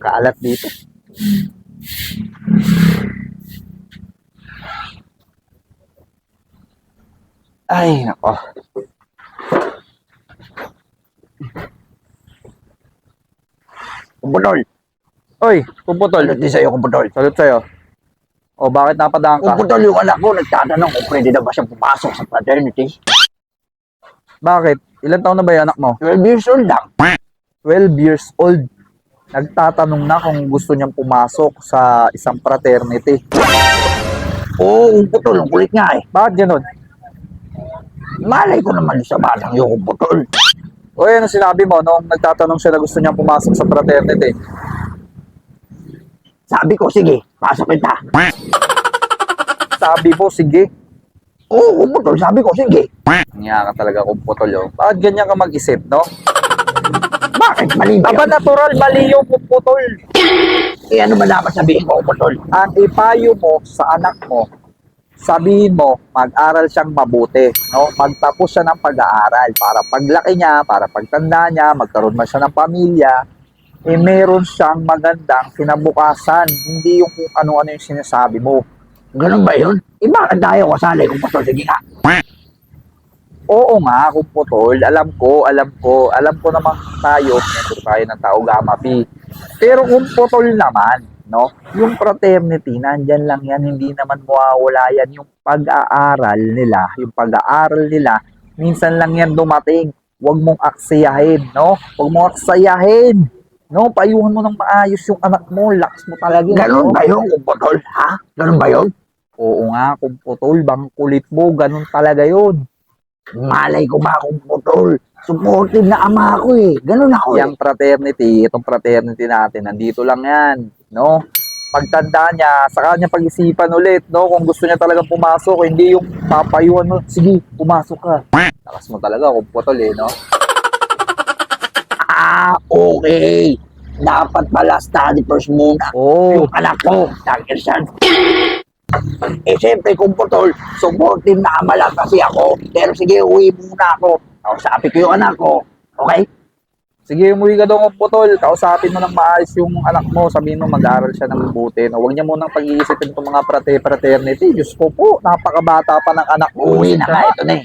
Kaalat dito. Ay, nako. Kumputol. Oy, kumputol. Din sa'yo, kumputol. Salut sa'yo. O, bakit napadaan ka? Kumputol yung anak ko, nagtatanong kung pwede na ba siya pumasok sa fraternity. Bakit? Ilan taon na ba yung anak mo? 12 years old lang. 12 years old. Nagtatanong na kung gusto niyang pumasok sa isang fraternity. Oo, kumputol, ang kulit nga eh. Bakit ganun? Malay ko naman sa batang yung kumputol. O yan ang sinabi mo nung nagtatanong siya na gusto niyang pumasok sa fraternity. Sabi ko, sige, pasok kita. Sabi mo, sige. Oo, kumputol, sabi ko, sige. Nga ka talaga kung putol yun. Bakit ganyan ka mag-isip, no? Mali ba Aba natural, mali yung putol. Eh, ano ba dapat sabihin ko, kumputol? Ang ipayo mo sa anak mo, sabihin mo, mag-aral siyang mabuti, no? Magtapos siya ng pag-aaral para paglaki niya, para pagtanda niya, magkaroon man siya ng pamilya, eh meron siyang magandang kinabukasan, hindi yung kung ano-ano yung sinasabi mo. Ganun ba yun? Eh, bakit tayo kasali, kumputol? Sige nga. Oo nga, kung putol, alam ko, alam ko, alam ko naman tayo, mentor tayo ng tao gamma P. Pero kung putol naman, no, yung fraternity, nandyan lang yan, hindi naman mawawala yan yung pag-aaral nila, yung pag-aaral nila, minsan lang yan dumating. Huwag mong aksayahin, no? Huwag mong aksayahin. No, payuhan mo ng maayos yung anak mo, lakas mo talaga. Ganun no? ba yun, kumputol? Ha? Ganun ba yun? Oo nga, kung putol, bang kulit mo, ganun talaga yun. Malay ko ba, kumputol? Supportive na ama ako eh. Ganun ako eh. yung fraternity, itong fraternity natin, nandito lang yan, no? Pagtanda niya, sa kanya pag-isipan ulit, no? Kung gusto niya talaga pumasok, hindi yung papayuan mo, sige, pumasok ka. Lakas mo talaga kung putol eh, no? Ah, okay. Dapat pala study first muna. Oo, Yung anak ko, Dr. San. Eh, siyempre, kung putol, supportive na ama lang kasi ako. Pero sige, uwi muna ako. Kausapin ko yung anak ko. Okay? sige, umuwi ka doon kung putol, kausapin mo ng maayos yung anak mo, sabihin mo mag-aaral siya ng mabuti, no? Huwag niya munang pag-iisipin itong mga frate- fraternity. Diyos ko po, napakabata pa ng anak mo. Uwi na nga, ito na eh.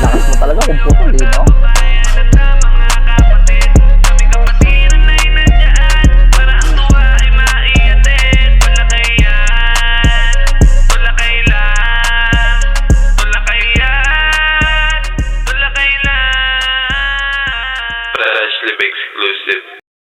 Lakas mo talaga kung putol eh, no? Exclusive.